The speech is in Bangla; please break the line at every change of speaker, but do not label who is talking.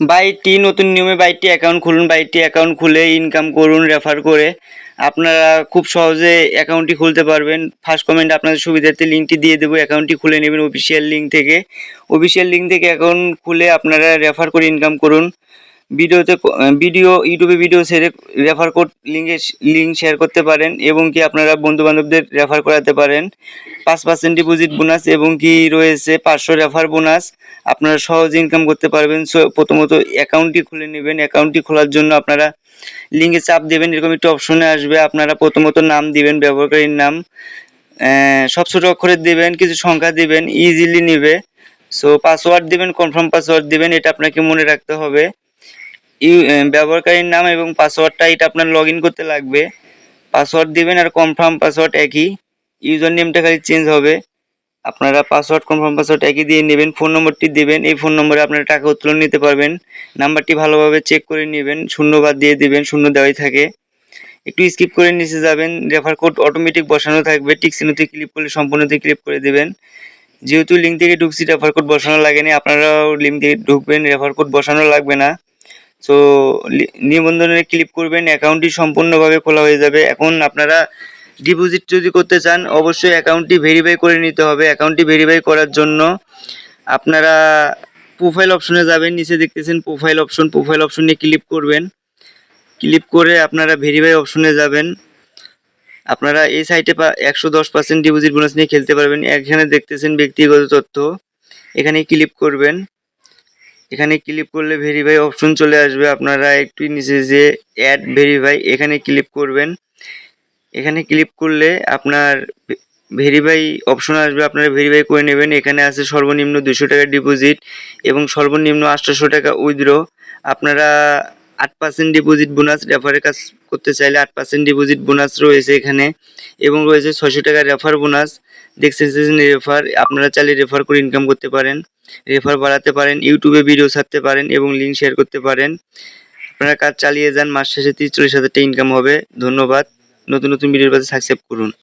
বাইটি নতুন নিয়মে বাইটি অ্যাকাউন্ট খুলুন। বাইটি অ্যাকাউন্ট খুলে ইনকাম করুন রেফার করে। আপনারা খুব সহজে অ্যাকাউন্টটি খুলতে পারবেন। ফার্স্ট কমেন্ট আপনাদের সুবিধার্থে লিঙ্কটি দিয়ে দেবো। অ্যাকাউন্টটি খুলে নেবেন অফিসিয়াল লিঙ্ক থেকে। অফিসিয়াল লিঙ্ক থেকে অ্যাকাউন্ট খুলে আপনারা রেফার করে ইনকাম করুন। ভিডিওতে ভিডিও ইউটিউবে ভিডিও সেরে রেফার কোড লিঙ্কে লিঙ্ক শেয়ার করতে পারেন এবং কি আপনারা বন্ধু বান্ধবদের রেফার করাতে পারেন। পাঁচ পার্সেন্ট ডিপোজিট বোনাস এবং কি রয়েছে পাঁচশো রেফার বোনাস আপনারা সহজে ইনকাম করতে পারবেন। সো, প্রথমত অ্যাকাউন্টটি খুলে নেবেন। অ্যাকাউন্টটি খোলার জন্য আপনারা লিঙ্কে চাপ দেবেন। এরকম একটি অপশনে আসবে। আপনারা প্রথমত নাম দিবেন, ব্যবহারকারীর নাম। সব ছোটো অক্ষরে দেবেন, কিছু সংখ্যা দিবেন ইজিলি নেবে। সো পাসওয়ার্ড দেবেন কনফার্ম পাসওয়ার্ড দেবেন, এটা আপনাকে মনে রাখতে হবে। ব্যবহারকারীর নাম এবং পাসওয়ার্ডটা এটা আপনার লগ করতে লাগবে। পাসওয়ার্ড দিবেন আর কনফার্ম পাসওয়ার্ড একই। ইউজার নেমটা খালি চেঞ্জ হবে। আপনারা পাসওয়ার্ড কনফার্ম পাসওয়ার্ড একই দিয়ে নেবেন ফোন নম্বরটি দেবেন। এই ফোন নম্বরে আপনারা টাকা উত্তোলন নিতে পারবেন। নাম্বারটি ভালোভাবে চেক করে নেবেন। শূন্যবাদ দিয়ে দিবেন, শূন্য দেওয়াই থাকে। একটু স্কিপ করে নিচে যাবেন। রেফার কোড অটোমেটিক বসানো থাকবে। টিক চিহ্নতে ক্লিক করলে সম্পূর্ণতে ক্লিক করে দেবেন। যেহেতু লিঙ্ক থেকে ঢুকছি রেফার কোড বসানো লাগেনি। আপনারাও লিঙ্ক থেকে ঢুকবেন রেফার কোড বসানো লাগবে না। সো নিবন্ধনে ক্লিক করবেন অ্যাকাউন্টটি সম্পূর্ণভাবে খোলা হয়ে যাবে। এখন আপনারা ডিপোজিট যদি করতে চান, অবশ্যই অ্যাকাউন্টটি ভেরিফাই করে নিতে হবে। অ্যাকাউন্টটি ভেরিফাই করার জন্য আপনারা প্রোফাইল অপশনে যাবেন, নিচে দেখতেছেন প্রোফাইল অপশন প্রোফাইল অপশনে ক্লিক করবেন। ক্লিক করে আপনারা ভেরিফাই অপশনে যাবেন। আপনারা এই সাইটে একশো দশ পার্সেন্ট ডিপোজিট বোনাস নিয়ে খেলতে পারবেন। এখানে দেখতেছেন ব্যক্তিগত তথ্য। এখানে ক্লিক করবেন। এখানে ক্লিক করলে ভেরিফাই অপশন চলে আসবে। আপনারা একটু নিচে যে অ্যাড ভেরিফাই এখানে ক্লিক করবেন। এখানে ক্লিক করলে আপনার ভেরিফাই অপশন আসবে, আপনারা ভেরিফাই করে নেবেন। এখানে আছে সর্বনিম্ন দুশো টাকা ডিপোজিট এবং সর্বনিম্ন আটশোশো টাকা উইথড্র আপনারা আট পার্সেন্ট ডিপোজিট বোনাস রেফারের কাজ করতে চাইলে আট পার্সেন্ট ডিপোজিট বোনাস রয়েছে এখানে এবং রয়েছে ছয়শো টাকা রেফার বোনাস দেখছেন রেফার আপনারা চাইলে রেফার করে ইনকাম করতে পারেন। রেফার বাড়াতে পারেন ইউটিউবে ভিডিও ছাড়তে পারেন এবং লিঙ্ক শেয়ার করতে পারেন। আপনারা কাজ চালিয়ে যান, মাস শেষে তিরিশ চল্লিশ হাজার টাকা ইনকাম হবে। ধন্যবাদ। নতুন নতুন ভিডিওর কাছে সাবস্ক্রাইব করুন।